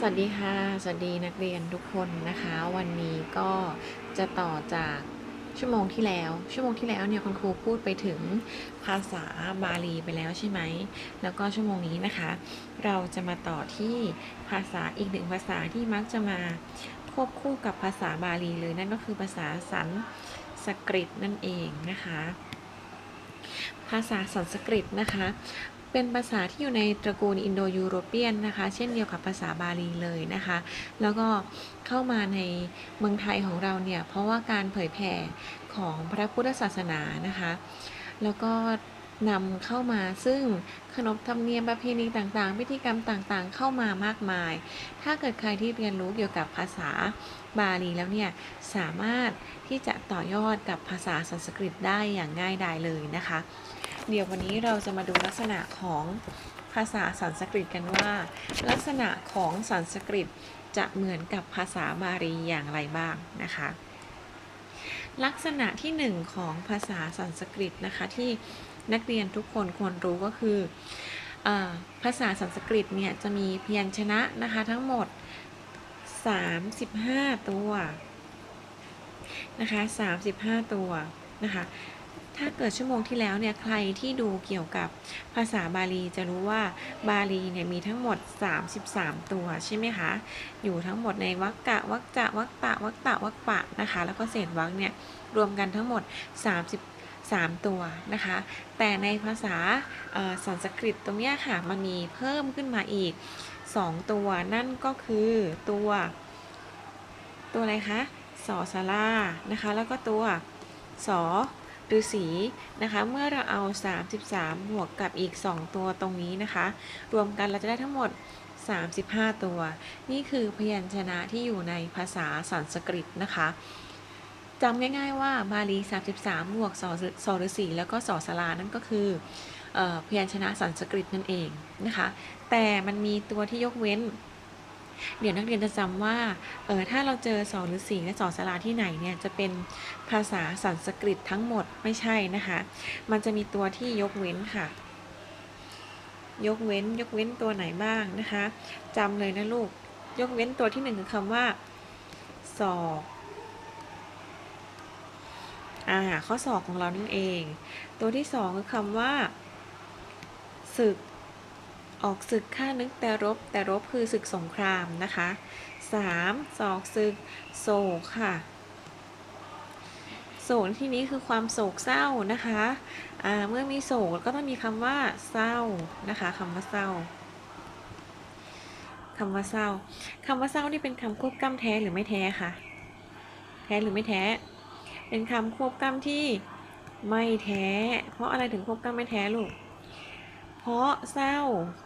สวัสดีค่ะ สวัสดีนักเรียนทุกคนนะคะ วันนี้ก็จะต่อจากชั่วโมงที่แล้ว ชั่วโมงที่แล้วเนี่ยคุณครูพูดไปถึงภาษาบาลีไปแล้วใช่ไหม แล้วก็ชั่วโมงนี้นะคะ เราจะมาต่อที่ภาษาอีกหนึ่งภาษาที่มักจะมาควบคู่กับภาษาบาลีเลยนั่นก็คือภาษาสันสกฤตนั่นเองนะคะ ภาษาสันสกฤตนะคะ เป็นภาษาที่อยู่ในตระกูลอินโดยูโรเปียนนะคะ เช่นเดียวกับภาษาบาลีเลยนะคะ แล้วก็เข้ามาในเมืองไทยของเราเนี่ย เพราะว่าการเผยแผ่ของพระพุทธศาสนานะคะ แล้วก็นำเข้ามาซึ่งขนบธรรมเนียมประเพณีต่างๆ พิธีกรรมต่างๆ เข้ามามากมาย ถ้าเกิดใครที่เรียนรู้เกี่ยวกับภาษาบาลีแล้วเนี่ยสามารถที่จะต่อยอดกับภาษาสันสกฤตได้อย่างง่ายดายเลยนะคะ เดี๋ยววันนี้เราจะมาดูลักษณะของภาษาสันสกฤตกันว่า ลักษณะของสันสกฤตจะเหมือนกับภาษาบาลีอย่างไรบ้างนะคะ ลักษณะที่หนึ่งของภาษาสันสกฤตนะคะที่นักเรียนทุกคนควรรู้ก็คืออภาษาสันสกฤตเนี่ยจะมีพยัญชนะนะคะทั้งหมด 35 ตัวนะคะ35 ตัวนะคะ ถ้าเกิดชั่วโมงที่แล้วเนี่ยใครที่ดูเกี่ยวกับภาษาบาลีจะรู้ว่าบาลีเนี่ยมีทั้งหมด 33 ตัวใช่ไหมคะ อยู่ทั้งหมดในวรรกะวรรจะวรรตะวรรตะวรรปะนะคะ แล้วก็เศษวรรคเนี่ยรวมกันทั้งหมด33ตัวนะคะ แต่ในภาษาสันสกฤตตรงนี้ค่ะ มันมีเพิ่มขึ้นมาอีก 2 ตัว นั่นก็คือตัว ตัวอะไรคะสอสารานะคะ แล้วก็ตัวสอ ฤาษีนะคะเมื่อเราเอา 33 บวกกับอีก 2 ตัวตรงนี้นะคะ รวมกันเราจะได้ทั้งหมด 35 ตัว นี่คือพยัญชนะที่อยู่ในภาษาสันสกฤตนะคะจำง่ายๆว่าบาลี 33 บวกสอฤาษีแล้วก็สอสารานั่นก็คือออพยัญชนะสันสกฤตนั่นเองนะคะ แต่มันมีตัวที่ยกเว้น เดี๋ยวนักเรียนจะจำว่าเออถ้าเราเจอสอหรือสีและสอสาราที่ไหนเนี่ยจะเป็นภาษาสันสกฤตทั้งหมดไม่ใช่นะคะ มันจะมีตัวที่ยกเว้นค่ะ ยกเว้นยกเว้นตัวไหนบ้างนะคะจำเลยนะลูก ยกเว้นตัวที่หนึ่งคือคำว่าศอกอ่าข้อศอกของเรานั่นเอง ตัวที่สองคือคำว่าศึก ออกศึกฆ่านึกแต่รบแต่รบคือศึกสงครามนะคะ 3. ศอกศึกโศกค่ะโศกที่นี้คือความโศกเศร้านะคะเมื่อมีโศกก็ต้องมีคำว่าเศร้านะคะคำว่าเศร้าคำว่าเศร้าคำว่าเศร้านี่เป็นคำควบกล้ำแท้หรือไม่แท้คะแท้หรือไม่แท้ เป็นคำควบกล้ำที่ไม่แท้ เพราะอะไรถึงควบกล้ำไม่แท้ลูก เพราะเศร้า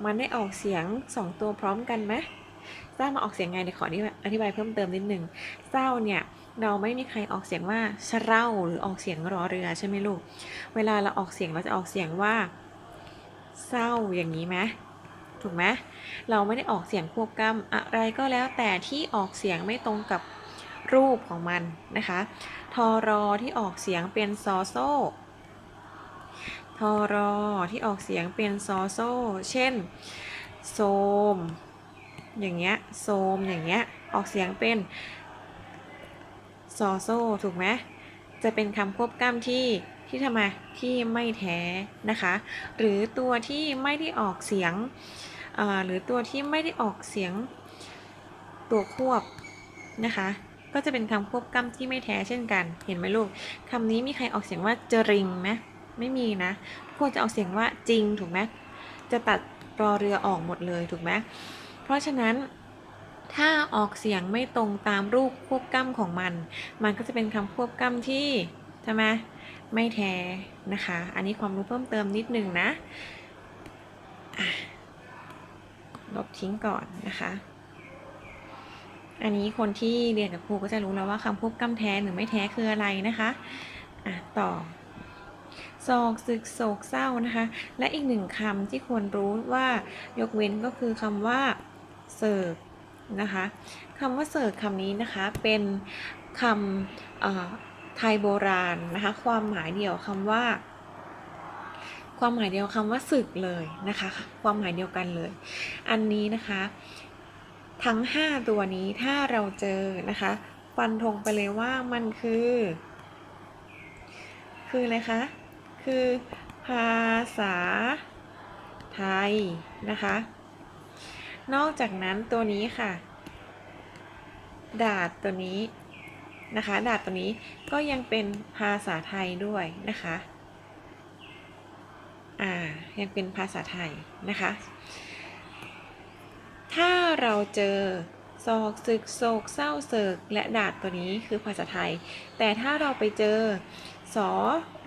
มันได้ออกเสียงสองตัวพร้อมกันไหมเศร้ามาออกเสียงไงเดี๋ยวขออธิบายเพิ่มเติมนิดหนึ่งเศร้าเนี่ยเราไม่มีใครออกเสียงว่าเร้าหรือออกเสียงรอเรือใช่ไหมลูก เวลาเราออกเสียงเราจะออกเสียงว่า เศร้าอย่างนี้ไหมถูกไหมเราไม่ได้ออกเสียงควบกล้ำอะไรก็แล้วแต่ที่ออกเสียงไม่ตรงกับรูปของมันนะคะ ทอรอที่ออกเสียงเป็นซอโซ ทอรอที่ออกเสียงเป็นซอโซ เช่น โซม อย่างเงี้ย โซม อย่างเงี้ย ออกเสียงเป็นซอโซ ถูกไหม จะเป็นคำควบกล้ำที่ที่ทำไมที่ไม่แท้นะคะ หรือตัวที่ไม่ได้ออกเสียง หรือตัวที่ไม่ได้ออกเสียงตัวควบนะคะ ก็จะเป็นคำควบกล้ำที่ไม่แท้เช่นกัน เห็นไหมลูกคำนี้มีใครออกเสียงว่าจริงไหม ไม่มีนะทุกคนจะออกเสียงว่าจริงถูกไหมจะตัดรอเรือออกหมดเลยถูกไหมเพราะฉะนั้นถ้าออกเสียงไม่ตรงตามรูปควบกล้ำของมัน มันก็จะเป็นคำควบกล้ำที่ใช่ไหมไม่แท้นะคะ อันนี้ความรู้เพิ่มเติมนิดนึงนะอะลบทิ้งก่อนนะคะ อันนี้คนที่เรียนกับครูก็จะรู้แล้วว่าคำควบกล้ำแท้หรือไม่แท้คืออะไรนะคะ อะ ต่อ โศกศึกโศกเศร้านะคะ และอีกหนึ่งคำที่ควรรู้ว่ายกเว้นก็คือคำว่าเสิร์ฟนะคะคำว่าเสิร์ฟคำนี้นะคะเป็นคำไทยโบราณนะคะความหมายเดียวคำว่า ความหมายเดียวคำว่าศึกเลยนะคะ ความหมายเดียวกันเลย อันนี้นะคะทั้ง 5 ตัวนี้ถ้าเราเจอนะคะฟันธงไปเลยว่ามันคือ คืออะไรคะ คือ ภาษาไทยนะคะ นอกจากนั้นตัวนี้ค่ะ ดาดตัวนี้นะคะ ดาดตัวนี้ก็ยังเป็นภาษาไทยด้วยนะคะ อ่า ยังเป็นภาษาไทยนะคะ ถ้าเราเจอศอกศึกโศกเศร้าเสกและดาดตัวนี้คือภาษาไทย แต่ถ้าเราไปเจอ สอ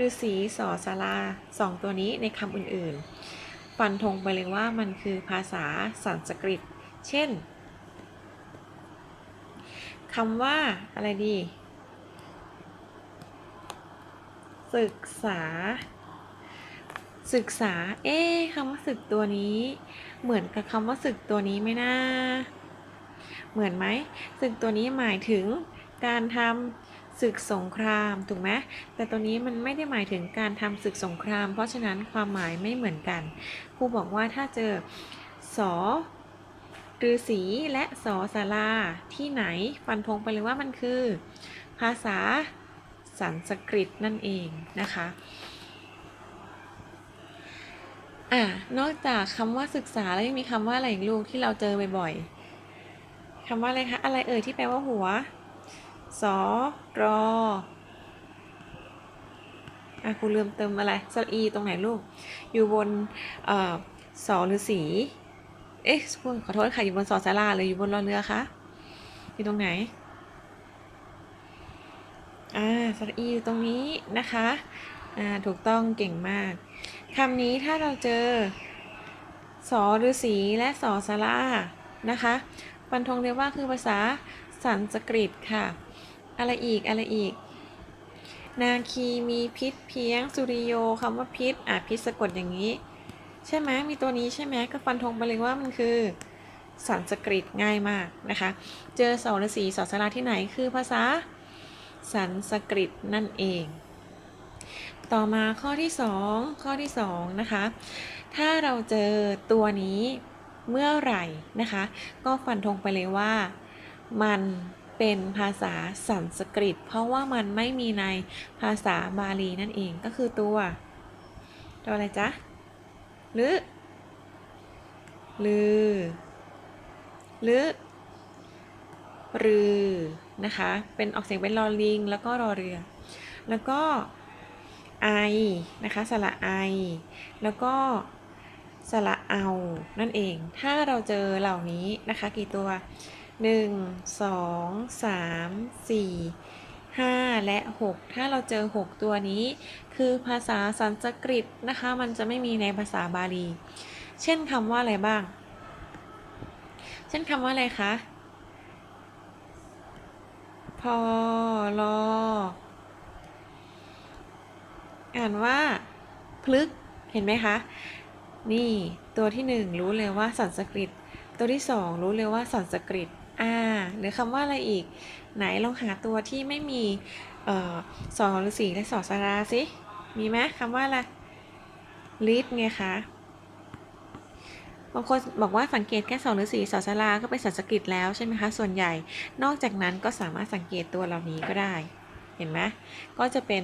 ฤาษีสอสาราสองตัวนี้ในคำอื่นๆ ฟันธงไปเลยว่ามันคือภาษาสันสกฤต เช่นคำว่าอะไรดี ศึกษา ศึกษา เอ๊คำว่าศึกตัวนี้ เหมือนกับคำว่าศึกตัวนี้ไหมนะ เหมือนไหมศึกตัวนี้หมายถึงการทำ ศึกสงครามถูกไหมแต่ตัวนี้มันไม่ได้หมายถึงการทำศึกสงคราม เพราะฉะนั้นความหมายไม่เหมือนกันครูบอกว่าถ้าเจอสอฤาษีและสอสาราที่ไหนฟันธงไปเลยว่ามันคือ ภาษาสันสกฤตนั่นเองนะคะอะนอกจากคำว่าศึกษาแล้วยังมีคำว่าอะไรอีกลูกที่เราเจอบ่อยๆคำว่าอะไรคะอะไรเอ่ยที่แปลว่าหัว สอรออะครูลืมเติมอะไรสระอีตรงไหนลูก อยู่บนอสอหรือสี เอ๊ะคุณขอโทษค่ะ อยู่บนสอสาราหรืออยู่บนรอเรือคะอยู่ตรงไหนอ่าสระอีอยู่ตรงนี้นะคะอ่าถูกต้องเก่งมากคำนี้ถ้าเราเจอสอฤาษีและสอสารานะคะฟันธงเรียกว่าคือภาษาสันสกฤตค่ะ อะไรอีกอะไรอีก นาคีมีพิษเพียงสุริโยคำว่าพิษอะพิษสะกดอย่างนี้ ใช่ไหมมีตัวนี้ใช่ไหมก็ฟันธงไปเลยว่ามันคือสันสกฤตง่ายมากนะคะ เจอสอฤาษีสอสาราที่ไหนคือภาษาสันสกฤตนั่นเอง ต่อมาข้อที่ 2 ข้อที่2นะคะ ถ้าเราเจอตัวนี้เมื่อไหร่นะคะ ก็ฟันธงไปเลยว่ามัน เป็นภาษาสันสกฤต เพราะว่ามันไม่มีในภาษาบาลีนั่นเองก็คือตัว ตัวอะไรจ๊ะหรือหรือหรือรือนะคะ เป็นออกเสียงเป็นลอลิง แล้วก็รอเรือ แล้วก็ไอนะคะสระไอ แล้วก็สระเอา นั่นเอง ถ้าเราเจอเหล่านี้นะคะ กี่ตัว 1 2 3 4 5และ6ถ้าเราเจอ6ตัวนี้ คือภาษาสันสกฤตนะคะ มันจะไม่มีในภาษาบาลี เช่นคำว่าอะไรบ้าง เช่นคำว่าอะไรคะพอลออ่านว่าพลึกเห็นไหมคะ นี่ตัวที่หนึ่งรู้เลยว่าสันสกฤต ตัวที่สองรู้เลยว่าสันสกฤตาหรือคำว่าอะไรอีก ไหนลองหาตัวที่ไม่มีออสอหรือสีและสอสาราสิ มีไหมคำว่าอะไรลิดไงคะบางคนบอกว่าสังเกตแค่สองหรือสี่สอสราก็เป็นสันสกฤตแล้วใช่ไหมคะ ส่วนใหญ่ นอกจากนั้นก็สามารถสังเกตตัวเหล่านี้ก็ได้ เห็นไหมก็จะเป็น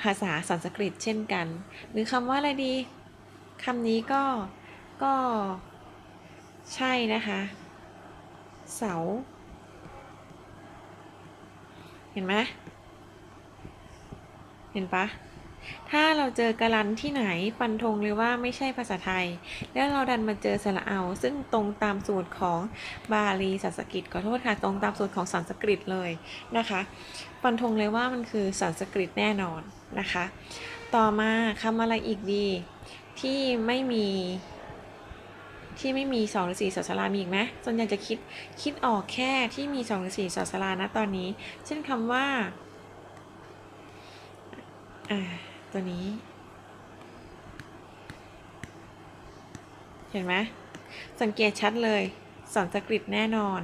ภาษาสันสกฤตเช่นกัน หรือคำว่าอะไรดีคำนี้ก็ก็ใช่นะคะ เสา เห็นไหมเห็นปะถ้าเราเจอกาลันที่ไหนฟันธงเลยว่าไม่ใช่ภาษาไทย แล้วเราดันมาเจอสระเอา ซึ่งตรงตามสูตรของบาลีสันสกฤตขอโทษค่ะ ตรงตามสูตรของสันสกฤตเลยนะคะ ฟันธงเลยว่ามันคือสันสกฤตแน่นอนนะคะ ต่อมาคำอะไรอีกดีที่ไม่มี ที่ไม่มีสองหรือสี่สอสารามีอีกไหมส่วนใหญ่จะคิดคิดออกแค่ที่มีสองหรือสี่สอสารานะตอนนี้ เช่นคำว่าอ่าตัวนี้ เห็นไหมสังเกตชัดเลยสันสกฤตแน่นอน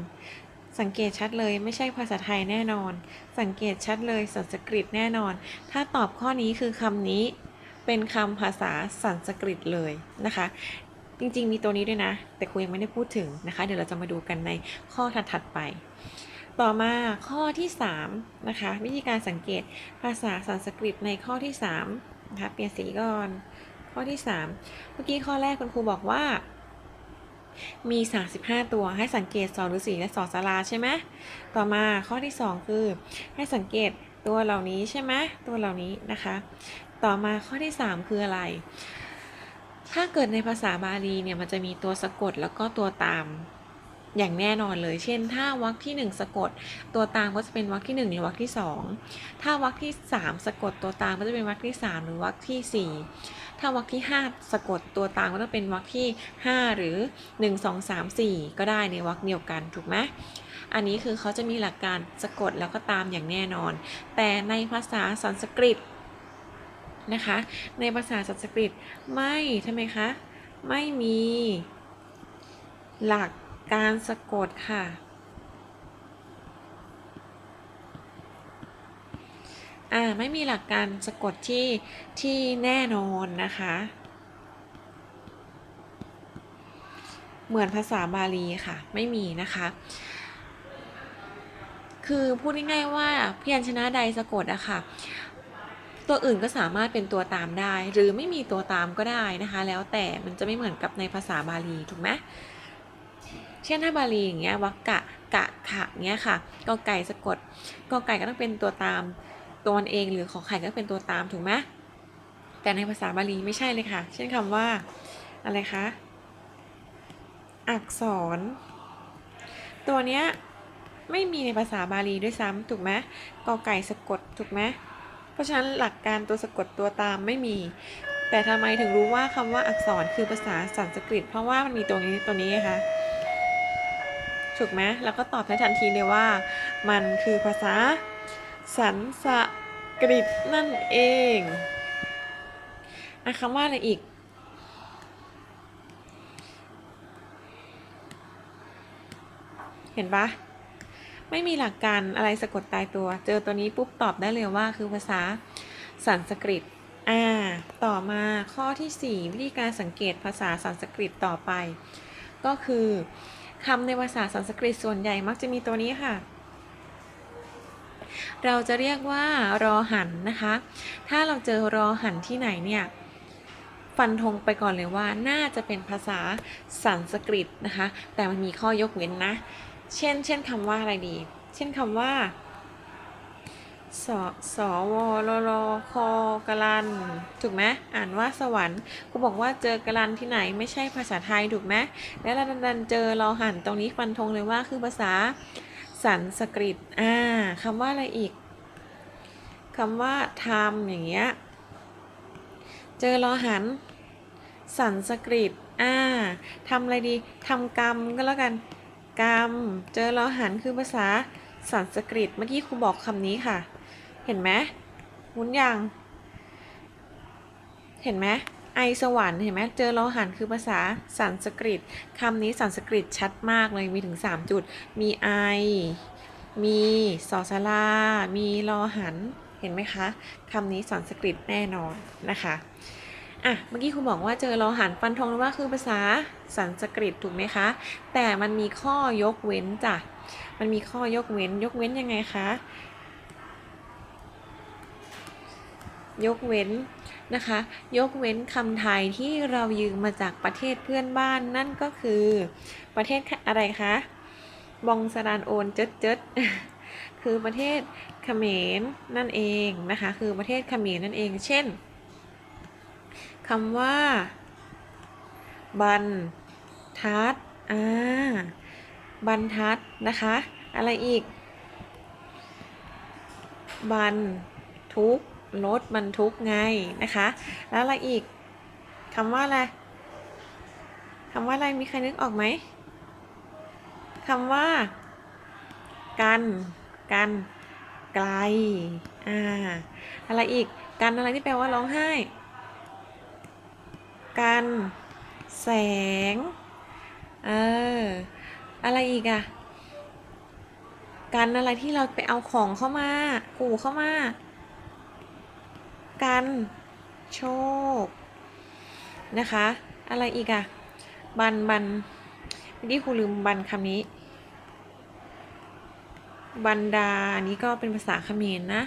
สังเกตชัดเลยไม่ใช่ภาษาไทยแน่นอน สังเกตชัดเลยสันสกฤตแน่นอน ถ้าตอบข้อนี้คือคำนี้เป็นคำภาษาสันสกฤตเลยนะคะ จริงๆ มีตัวนี้ด้วยนะ แต่ครูยังไม่ได้พูดถึงนะคะ เดี๋ยวเราจะมาดูกันในข้อถัดๆไป ต่อมาข้อที่3นะคะวิธีการสังเกตภาษาสันสกฤตในข้อที่3นะคะเปลี่ยนสีก่อน ข้อที่ 3 เมื่อกี้ข้อแรกคุณครูบอกว่า มี 35 ตัวให้สังเกตสอฤาษีและสอสาราใช่ไหมต่อมาข้อที่ 2 คือ ให้สังเกตตัวเหล่านี้ใช่ไหมตัวเหล่านี้นะคะ ต่อมาข้อที่ 3 คืออะไร ถ้าเกิดในภาษาบาลีเนี่ยมันจะมีตัวสะกดแล้วก็ตัวตามอย่างแน่นอนเลย เช่น ถ้าวรรคที่ 1 สะกด ตัวตามก็จะเป็นวรรคที่ 1 หรือวรรคที่ 2 ถ้าวรรคที่ 3 สะกดตัวตามก็จะเป็นวรรคที่ 3 หรือวรรคที่ 4 ถ้าวรรคที่ 5 สะกดตัวตามก็จะเป็นวรรคที่ 5 หรือ 1 2 3 4 ก็ได้ในวรรคเดียวกันถูกไหมอันนี้คือเขาจะมีหลักการสะกดแล้วก็ตามอย่างแน่นอน แต่ในภาษาสันสกฤต นะคะ ในภาษาสันสกฤตไม่ทำไมคะ ไม่มีหลักการสะกดค่ะ อ่า ไม่มีหลักการสะกดที่ที่แน่นอนนะคะ เหมือนภาษาบาลีค่ะ ไม่มีนะคะ คือพูดง่ายๆว่าพยัญชนะใดสะกดอะค่ะ ตัวอื่นก็สามารถเป็นตัวตามได้ หรือไม่มีตัวตามก็ได้นะคะ แล้วแต่มันจะไม่เหมือนกับในภาษาบาลีถูกไหมเช่นถ้าบาลีอย่างเงี้ยวักกะกะขะเงี้ยค่ะกอไก่สะกดกอไก่ก็ต้องเป็นตัวตามตัวมันเอง หรือขอไข่ก็เป็นตัวตามถูกไหมแต่ในภาษาบาลีไม่ใช่เลยค่ะ เช่นคำว่าอะไรคะอักษร ตัวเนี้ยไม่มีในภาษาบาลีด้วยซ้ำถูกไหมกอไก่สะกดถูกไหม เพราะฉะนั้นหลักการตัวสะกดตัวตามไม่มี แต่ทำไมถึงรู้ว่าคำว่าอักษรคือภาษาสันสกฤต เพราะว่ามันมีตัวนี้ตัวนี้ไงคะถูกไหมแล้วก็ตอบได้ทันทีเลยว่า มันคือภาษาสันสกฤตนั่นเองอะคำว่าอะไรอีก เห็นปะ ไม่มีหลักการอะไรสะกดตายตัว เจอตัวนี้ปุ๊บตอบได้เลยว่าคือภาษาสันสกฤตอ่าต่อมาข้อที่ 4 วิธีการสังเกตภาษาสันสกฤตต่อไป ก็คือคำในภาษาสันสกฤตส่วนใหญ่มักจะมีตัวนี้ค่ะ เราจะเรียกว่ารอหันนะคะ ถ้าเราเจอรอหันที่ไหนเนี่ยฟันธงไปก่อนเลยว่าน่าจะเป็นภาษาสันสกฤตนะคะ แต่มันมีข้อยกเว้นนะ เช่น เช่นคำว่าอะไรดี เช่นคำว่า สสวรรคกลัน ถูกไหมอ่านว่าสวรรค์กูบอกว่าเจอกลันที่ไหนไม่ใช่ภาษาไทยถูกไหมแล้วเราดันเจอรอหันตรงนี้ฟันธงเลยว่าคือภาษาสันสกฤต อ่าคำว่าอะไรอีกคำว่าทำอย่างเงี้ย เจอรอหัน สันสกฤต อ่าทำอะไรดี ทำกรรมก็แล้วกัน กรรม เจอรอหันคือภาษาสันสกฤต เมื่อกี้ครูบอกคำนี้ค่ะ เห็นไหมมุนยัง เห็นไหมไอสวรรค์เห็นไหมเจอรอหันคือภาษาสันสกฤตคำนี้สันสกฤตชัดมากเลยมีถึง 3 จุด มีไอ มีสอสลา มีรอหัน เห็นไหมคะคำนี้สันสกฤตแน่นอนนะคะ อะเมื่อกี้ครูบอกว่าเจอรอหันฟันธงว่าคือภาษาสันสกฤตถูกไหมคะ แต่มันมีข้อยกเว้นจ้ะมันมีข้อยกเว้น ยกเว้นยังไงคะยกเว้นนะคะ ยกเว้นคำไทยที่เรายืมมาจากประเทศเพื่อนบ้านนั่นก็คือประเทศอะไรคะบองสรานโอนเจิดเจิดคือประเทศเขมรนั่นเองนะคะ คือประเทศเขมรนั่นเอง เช่น คำว่า บันทัดอ่าบรรทัดนะคะ อะไรอีก บันทุกรถบรรทุกไงนะคะ แล้วอะไรอีกคำว่าอะไรคำว่าอะไรมีใครนึกออกไหมคำว่า กัน กัน ไกล อ่า อะไรอีก กันอะไรที่แปลว่าร้องไห้ กัน แสง เออ อะไรอีกอะกันอะไรที่เราไปเอาของเข้ามาขู่เข้ามา กัน โชค นะคะ อะไรอีกอะบันบันเมื่อกี้ครูลืมบันคำนี้ บันดาอันนี้ก็เป็นภาษาเขมรนะ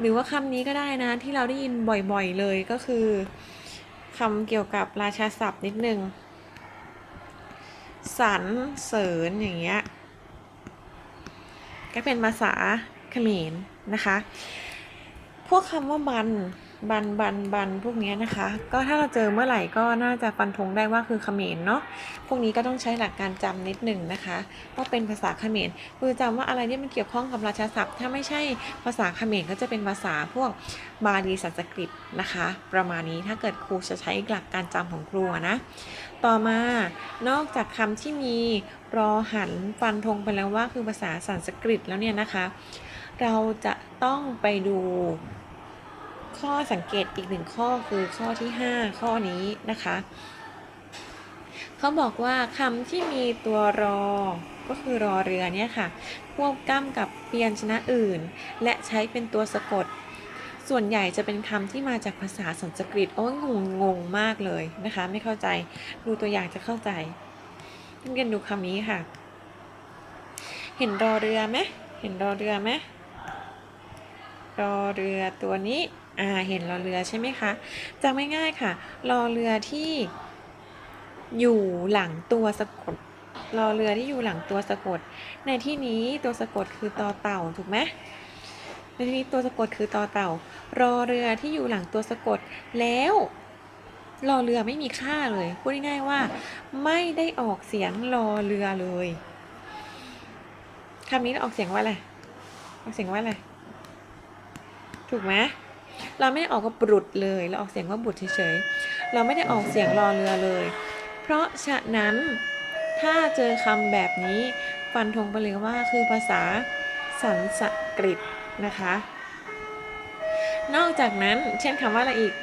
หรือว่าคำนี้ก็ได้นะที่เราได้ยินบ่อยๆเลยก็คือ คำเกี่ยวกับราชาศัพท์นิดนึงสรรเสริญอย่างเงี้ยก็เป็นภาษาเขมรนะคะ พวกคำว่าบัน บันบันบันพวกนี้นะคะ ก็ถ้าเราเจอเมื่อไหร่ก็น่าจะฟันธงได้ว่าคือเขมรเนาะพวกนี้ก็ต้องใช้หลักการจำนิดหนึ่งนะคะว่าเป็นภาษาเขมรคือจำว่าอะไรที่มันเกี่ยวข้องกับราชาศัพท์ ถ้าไม่ใช่ภาษาเขมรก็จะเป็นภาษาพวกบาลีสันสกฤตนะคะ ประมาณนี้ถ้าเกิดครูจะใช้หลักการจำของครูนะต่อมานอกจากคำที่มีรอหันฟันธงไปแล้วว่าคือภาษาสันสกฤตแล้วเนี่ยนะคะ เราจะต้องไปดู ข้อสังเกตอีกหนึ่งข้อคือข้อที่ 5 ข้อนี้นะคะเขาบอกว่าคำที่มีตัวรอ ก็คือรอเรือเนี่ยค่ะควบกล้ำกับเพียญชนะอื่น และใช้เป็นตัวสะกด ส่วนใหญ่จะเป็นคำที่มาจากภาษาสันสกฤตโอ้ยงงงงมากเลยนะคะ ไม่เข้าใจดูตัวอย่างจะเข้าใจต้องเรียนดูคำนี้ค่ะ เห็นรอเรือไหมเห็นรอเรือไหมรอเรือตัวนี้ อ่าเห็นรอเรือใช่ไหมคะจำง่ายๆค่ะรอเรือที่อยู่หลังตัวสะกดรอเรือที่อยู่หลังตัวสะกด ในที่นี้ตัวสะกดคือตอเต่าถูกไหมในที่นี้ตัวสะกดคือตอเต่า รอเรือที่อยู่หลังตัวสะกด แล้วรอเรือไม่มีค่าเลย พูดง่ายๆว่า ไม่ได้ออกเสียงรอเรือเลยคำนี้ออกเสียงว่าอะไรออกเสียงว่าอะไรถูกไหม เราไม่ได้ออกกับบุตรเลย เราออกเสียงว่าบุตรเฉยๆ เราไม่ได้ออกเสียงรอเรือเลย เพราะฉะนั้นถ้าเจอคำแบบนี้ฟันธงไปเลยว่าคือภาษาสันสกฤตนะคะ นอกจากนั้นเช่นคำว่าอะไรอีก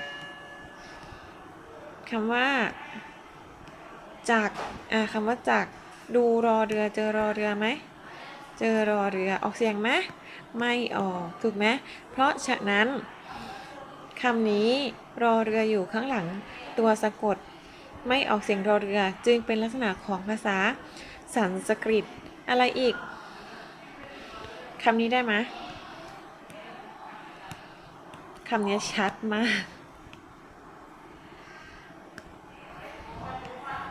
คำว่าจากอ่าคำว่าจากดูรอเรือเจอรอเรือไหมเจอรอเรือออกเสียงไหมไม่ออกถูกไหมเพราะฉะนั้น คำนี้รอเรืออยู่ข้างหลังตัวสะกด ไม่ออกเสียงรอเรือจึงเป็นลักษณะของภาษาสันสกฤต อะไรอีกคำนี้ได้ไหมคำนี้ชัดมาก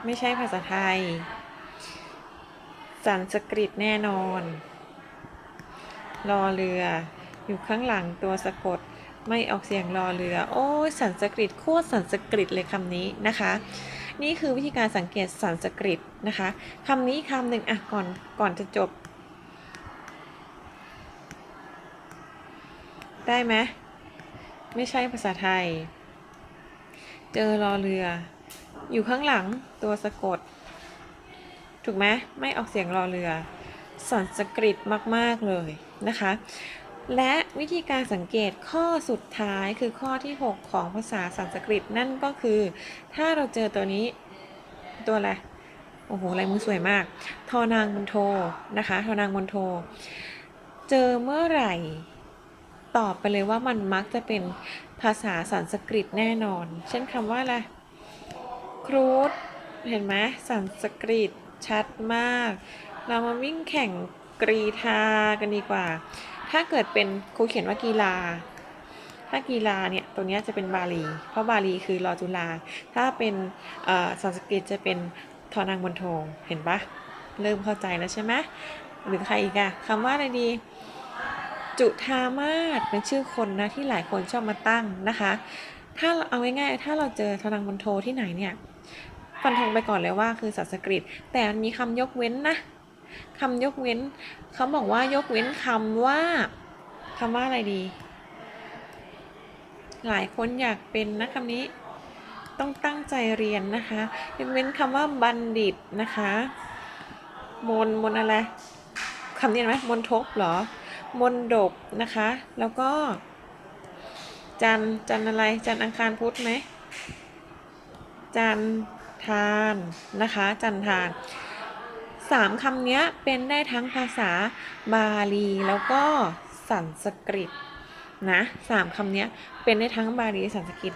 ไม่ใช่ภาษาไทย สันสกฤตแน่นอน รอเรือ อยู่ข้างหลังตัวสะกด ไม่ออกเสียงรอเรือ โอ้ยสันสกฤตโคตรสันสกฤตเลยคำนี้นะคะ นี่คือวิธีการสังเกตสันสกฤตนะคะคำนี้คำหนึ่งอะก่อนก่อนจะจบ ได้ไหมไม่ใช่ภาษาไทย เจอรอเรือ อยู่ข้างหลังตัวสะกด ถูกไหมไม่ออกเสียงรอเรือสันสกฤตมาก ๆ เลยนะคะ และวิธีการสังเกตข้อสุดท้ายคือข้อที่ 6 ของภาษาสันสกฤตนั่นก็คือ ถ้าเราเจอตัวนี้ตัวอะไร โอ้โหลายมือสวยมาก ทอนางมนโทนะคะทอนางมนโท เจอเมื่อไหร่ ตอบไปเลยว่ามันมักจะเป็นภาษาสันสกฤตแน่นอน เช่นคำว่าอะไรครูดเห็นไหมสันสกฤตชัดมาก เรามาวิ่งแข่งกรีธากันดีกว่า ถ้าเกิดเป็นครูเขียนว่ากีฬา ถ้ากีฬาเนี่ยตัวนี้จะเป็นบาลี เพราะบาลีคือรอจุลา ถ้าเป็นอ่อสันสกฤตจะเป็นทอนางบนโทเห็นปะเริ่มเข้าใจแล้วใช่ไหมหรือใครอีกอะคำว่าอะไรดี จุธามาศเป็นชื่อคนนะที่หลายคนชอบมาตั้งนะคะ ถ้าเอาง่ายๆถ้าเราเจอทนังบนโทที่ไหนเนี่ยฟันธงไปก่อนเลยว่าคือสันสกฤต แต่มันมีคำยกเว้นนะ คำยกเว้นเขาบอกว่ายกเว้นคำว่าคำว่าอะไรดี หลายคนอยากเป็นนะคำนี้ ต้องตั้งใจเรียนนะคะยกเว้นคำว่าบัณฑิตนะคะ มนมนอะไรคำนี้ไหมมนทบเหรอ มนดบนะคะ แล้วก็ จันจันอะไร จันอังคารพุธไหมจันทานนะคะ จันทาน สามคำนี้เป็นได้ทั้งภาษาบาลีแล้วก็สันสกฤตนะสามคำนี้เป็นได้ทั้งบาลีสันสกฤต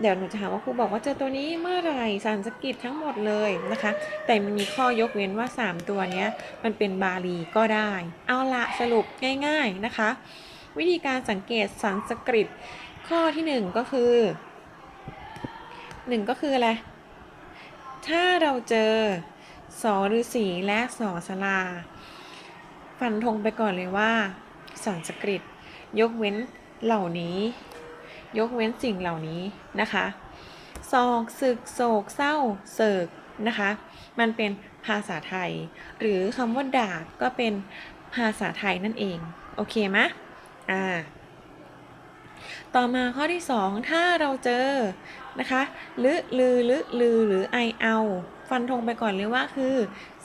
เดี๋ยวหนูจะหาว่าครูบอกว่าเจอตัวนี้เมื่อไหร่สันสกฤตทั้งหมดเลยนะคะ แต่มันมีข้อยกเว้นว่า 3 ตัวนี้มันเป็นบาลีก็ได้ เอาละสรุปง่าย ๆนะคะ วิธีการสังเกตสันสกฤต ข้อที่ 1 ก็คือ 1 ก็คืออะไรถ้าเราเจอ สอฤาษีและสอสลา ฟันธงไปก่อนเลยว่า สันสกฤต ยกเว้นเหล่านี้ ยกเว้นสิ่งเหล่านี้นะคะศอกศึกโศกเศร้าเสิกนะคะ มันเป็นภาษาไทย หรือคำว่าดาบก็เป็นภาษาไทยนั่นเอง โอเคไหมอ่าต่อมาข้อที่ 2 ถ้าเราเจอนะคะลึลือลึลือหรือไอเอา ฟันธงไปก่อนเลยว่าคือ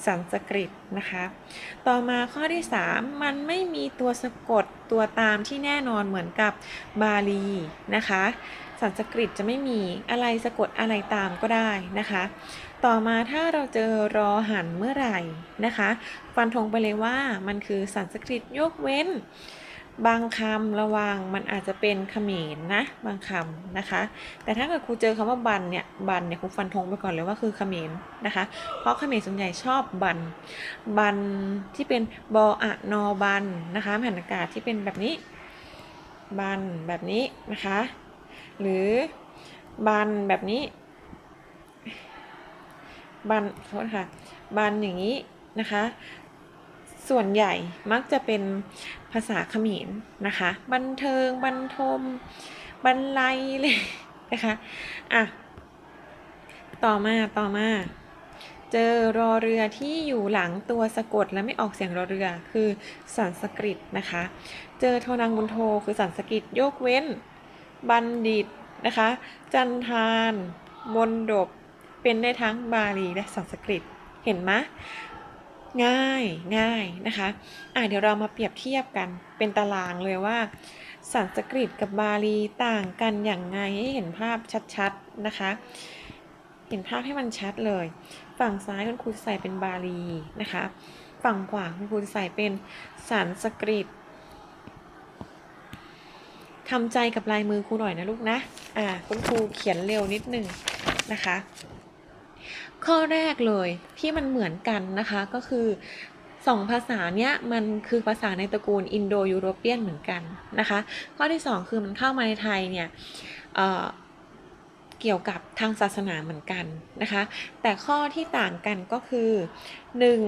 สันสกฤตนะคะ ต่อมาข้อที่ 3 มันไม่มีตัวสะกดตัวตามที่แน่นอนเหมือนกับบาลีนะคะ สันสกฤตจะไม่มีอะไรสะกดอะไรตามก็ได้นะคะ ต่อมาถ้าเราเจอรอหันเมื่อไหร่นะคะ ฟันธงไปเลยว่ามันคือสันสกฤตยกเว้น บางคำระวังมันอาจจะเป็นเขมรนนะบางคำนะคะ แต่ถ้าเกิดครูเจอคำว่าบันเนี่ยบันเนี่ยครูฟันธงไปก่อนเลยว่าคือเขมรนะคะ เพราะเขมรส่วนใหญ่ชอบบันบันที่เป็นบออะนอบันนะคะแผ่นอากาศที่เป็นแบบนี้ บันแบบนี้นะคะ หรือบันแบบนี้ บันโทษค่ะบันอย่างนี้นะคะ ส่วนใหญ่มักจะเป็นภาษาเขมรนะคะ บันเทิง บันทมบรรลัยเลยนะคะอะต่อมาต่อมา เจอรอเรือที่อยู่หลังตัวสะกดและไม่ออกเสียงรอเรือคือสันสกฤตนะคะ เจอโทนังบุญโทคือสันสกฤตยกเว้น บัณฑิตนะคะ จันทานมนดบเป็นได้ทั้งบาลีและสันสกฤตเห็นไหม ง่ายง่ายนะคะอะเดี๋ยวเรามาเปรียบเทียบกันเป็นตารางเลยว่า สันสกฤตกับบาลีต่างกันอย่างไงให้เห็นภาพชัดๆนะคะ เห็นภาพให้มันชัดเลย ฝั่งซ้ายคุณครูจะใส่เป็นบาลีนะคะ ฝั่งขวาคุณครูจะใส่เป็นสันสกฤตทำใจกับลายมือครูหน่อยนะลูกนะ อ่าคุณครูเขียนเร็วนิดนึงนะคะ ข้อแรกเลยที่มันเหมือนกันนะคะก็คือสองภาษาเนี้ยมันคือภาษาในตระกูลอินโดยูโรเปียนเหมือนกันนะคะ ข้อที่สองคือมันเข้ามาในไทยเนี่ยเเกี่ยวกับทางศาสนาเหมือนกันนะคะ แต่ข้อที่ต่างกันก็คือหนึ่ง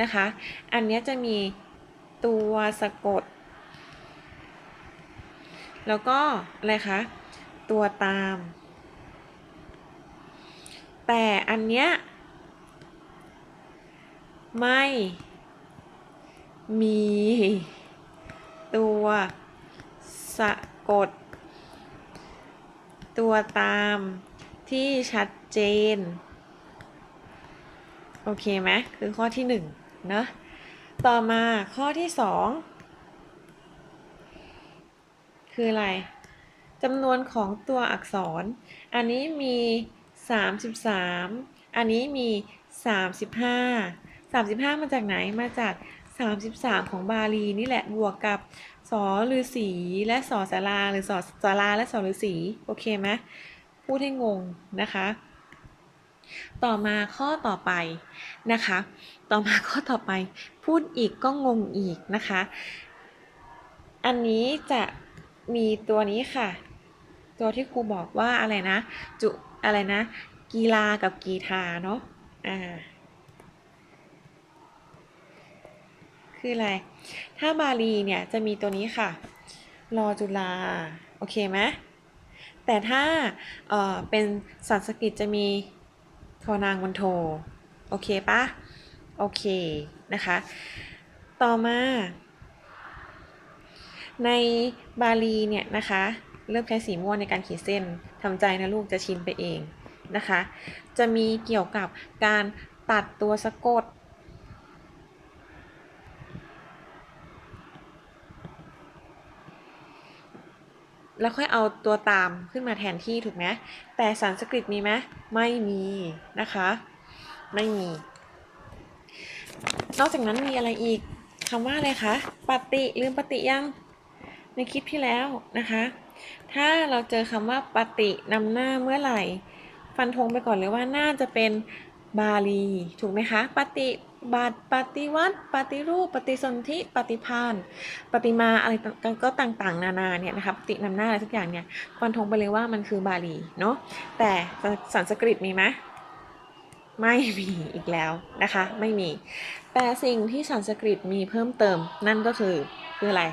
นะคะ อันเนี้ยจะมีตัวสะกด แล้วก็อะไรคะ ตัวตาม แต่อันเนี้ยไม่มีตัวสะกด ตัวตามที่ชัดเจน โอเคไหมคือข้อที่หนึ่งเนะต่อมาข้อที่สองคืออะไรจำนวนของตัวอักษร อันนี้มี 33 อันนี้มี 35 35 มาจากไหนมาจาก 33 ของบาลีนี่แหละบวกกับสอฤาษีและสอสาราหรือสอสาราและสอฤาษีโอเคไหมพูดให้งงนะคะ ต่อมาข้อต่อไปนะคะ ต่อมาข้อต่อไป พูดอีกก็งงอีกนะคะ อันนี้จะมีตัวนี้ค่ะ ตัวที่ครูบอกว่าอะไรนะ จุ อะไรนะ กีฬากับกีทาเนาะอ่าคืออะไร ถ้าบาลีเนี่ยจะมีตัวนี้ค่ะ รอจุฬาโอเคไหมแต่ถ้าเอ่อเป็นสันสกฤตจะมีโทนางวันโท โอเคปะโอเคนะคะ ต่อมา ในบาลีเนี่ยนะคะ เริ่มใช้สีม่วงในการขีดเส้นทำใจนะลูกจะชินไปเองนะคะ จะมีเกี่ยวกับการตัดตัวสะกด แล้วค่อยเอาตัวตามขึ้นมาแทนที่ถูกไหมแต่สันสกฤตมีไหมไม่มีนะคะ ไม่มี นอกจากนั้นมีอะไรอีกคำว่าอะไรคะ ปฏิลืมปฏิยังในคลิปที่แล้วนะคะ ถ้าเราเจอคำว่าปฏินำหน้าเมื่อไหร่ ฟันธงไปก่อนเลยว่าน่าจะเป็นบาลี ถูกไหมคะ ปฏิบัติปฏิวัติปฏิรูป ปฏิสนธิปฏิพานปฏิมาอะไรก็ต่างๆ นานาเนี่ยนะคะปฏินำหน้าอะไรทุกอย่างเนี่ยฟันธงไปเลยว่ามันคือบาลีเนาะแต่สันสกฤตมีไหมไม่มีอีกแล้วนะคะ ไม่มี แต่สิ่งที่สันสกฤตมีเพิ่มเติมนั่นก็คือคืออะไร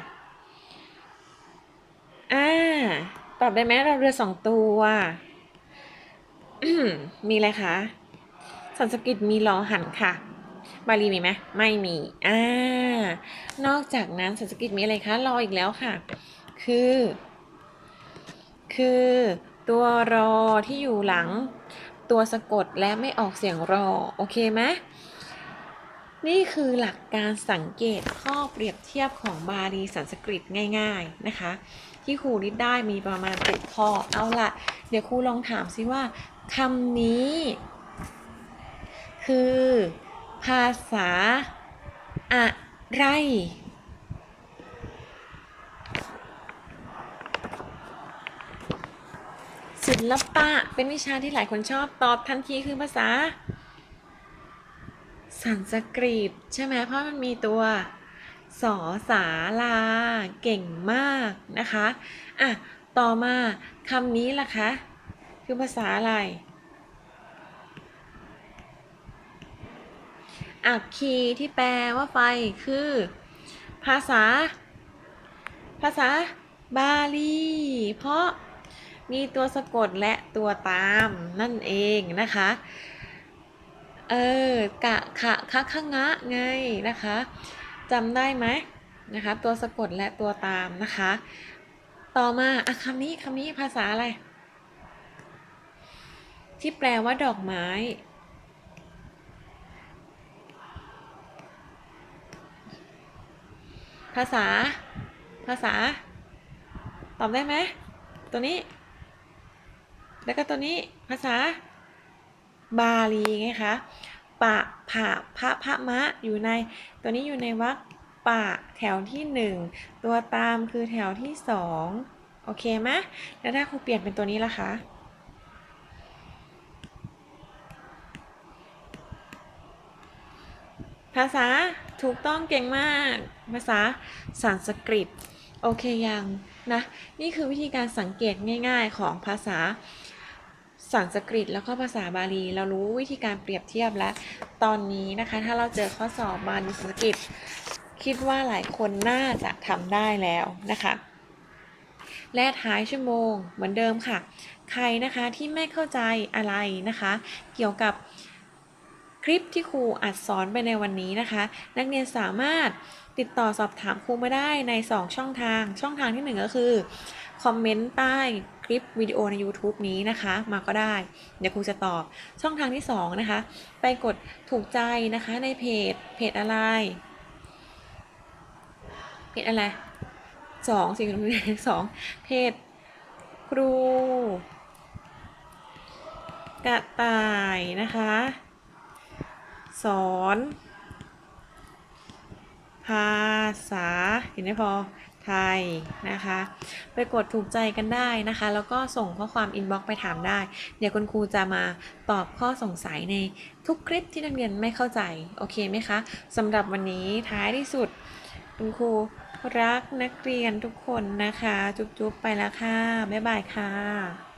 อ่า ตอบได้ไหมเราเรือสองตัว มีอะไรคะ สันสกฤตมีลอหันค่ะ บาลีมีไหมไม่มีอ่านอกจากนั้นสันสกฤตมีอะไรคะรออีกแล้วค่ะ คือ คือตัวรอที่อยู่หลัง ตัวสะกดและไม่ออกเสียงรอ โอเคไหมนี่คือหลักการสังเกตข้อเปรียบเทียบของบาลีสันสกฤตง่าย ๆ นะคะ ที่ครูริดได้มีประมาณเจ็ดข้อ เอาละเดี๋ยวครูลองถามซิว่าคำนี้ คือภาษาอะไรศิลปะเป็นวิชาที่หลายคนชอบตอบทันทีคือภาษา สันสกฤตใช่ไหมเพราะมันมีตัว สอสาลา เก่งมากนะคะอะต่อมาคำนี้ล่ะคะคือภาษาอะไรอักคีที่แปลว่าไฟคือ ภาษา ภาษาบาลี เพราะมีตัวสะกดและตัวตามนั่นเองนะคะ เออกะขะคะคะงะไงนะคะ จำได้ไหมนะคะ ตัวสะกดและตัวตามนะคะ ต่อมาอะคำนี้คำนี้ภาษาอะไร ที่แปลว่าดอกไม้ ภาษา ภาษา ตอบได้ไหมตัวนี้ แล้วก็ตัวนี้ภาษาบาลีไงคะ ปะผะพระพระมะอยู่ใน ตัวนี้อยู่ในวรรคปะแถวที่หนึ่งตัวตามคือแถวที่สองโอเคไหมแล้วถ้าครูเปลี่ยนเป็นตัวนี้ล่ะคะภาษาถูกต้องเก่งมาก ภาษาสันสกฤต โอเคยังนะ นี่คือวิธีการสังเกตง่ายๆของภาษา สันสกฤตแล้วก็ภาษาบาลี เรารู้วิธีการเปรียบเทียบแล้วตอนนี้นะคะ ถ้าเราเจอข้อสอบบาลีสันสกฤตคิดว่าหลายคนน่าจะทำได้แล้วนะคะ และท้ายชั่วโมงเหมือนเดิมค่ะ ใครนะคะที่ไม่เข้าใจอะไรนะคะ เกี่ยวกับคลิปที่ครูอัดสอนไปในวันนี้นะคะ นักเรียนสามารถติดต่อสอบถามครูมาได้ใน 2 ช่องทาง ช่องทางที่ 1 ก็คือ คอมเมนต์ใต้คลิปวิดีโอใน YouTube นี้นะคะ มาก็ได้ เดี๋ยวครูจะตอบช่องทางที่ 2 นะคะ ไปกดถูกใจนะคะในเพจเพจอะไร เพจอะไรสองสิ่งที่สองเพจครูกระต่ายนะคะ สอน ภาษา เห็นไหมพอ ไทยนะคะ ไปกดถูกใจกันได้นะคะ แล้วก็ส่งข้อความอินบ็อกซ์ไปถามได้ เดี๋ยวคุณครูจะมาตอบข้อสงสัยในทุกคลิปที่นักเรียนไม่เข้าใจ โอเคไหมคะสำหรับวันนี้ท้ายที่สุด คุณครูรักนักเรียนทุกคนนะคะ จุ๊บๆไปแล้วค่ะ บ๊ายบายค่ะ